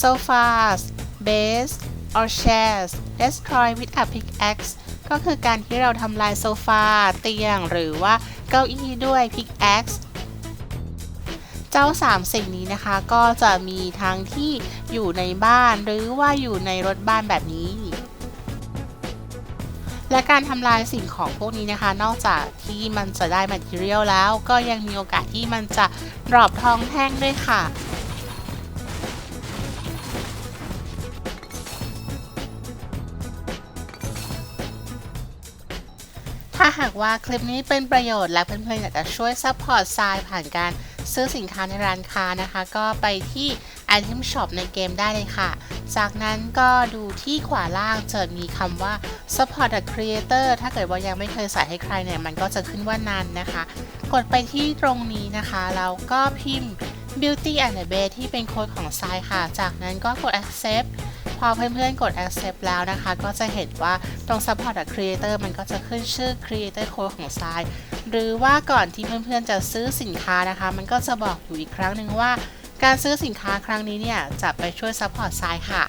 sofas beds or chairs destroy with a pickaxe ก็คือการที่เราทำลายโซฟา เตียง หรือว่าเก้าอี้ด้วย pickaxe เจ้าสามสิ่งนี้นะคะ ก็จะมีทั้งที่อยู่ในบ้านหรือว่าอยู่ในรถบ้านแบบนี้ และการทำลายสิ่งของพวกนี้นะคะ นอกจากที่มันจะได้ material แล้ว ก็ยังมีโอกาสที่มันจะดรอปทองแท่งด้วยค่ะ ถ้าหากว่าคลิปนี้เป็นประโยชน์และเพื่อนๆอยากจะช่วยซัพพอร์ตทรายผ่านการซื้อสินค้าในร้านค้านะคะ ก็ไปที่ Item Shop ในเกมได้เลยค่ะ จากนั้นก็ดูที่ขวาล่างจะมีคำว่า Support a Creator ถ้าเกิดว่ายังไม่เคยใส่ให้ใครเนี่ย มันก็จะขึ้นว่านันนะคะ กดไปที่ตรงนี้นะคะแล้วก็พิมพ์ Beauty and the Bay ที่เป็นโค้ดของทรายค่ะ จากนั้นก็กด Accept อเพื่อนๆ กด accept แล้วนะคะ ก็จะเห็นว่าตรง support creator มันก็จะขึ้นชื่อ creator code ของทราย หรือว่าก่อนที่เพื่อนๆ จะซื้อสินค้านะคะ มันก็จะบอกอยู่อีกครั้งหนึ่งว่า การซื้อสินค้าครั้งนี้เนี่ยจะไปช่วย support ทรายค่ะ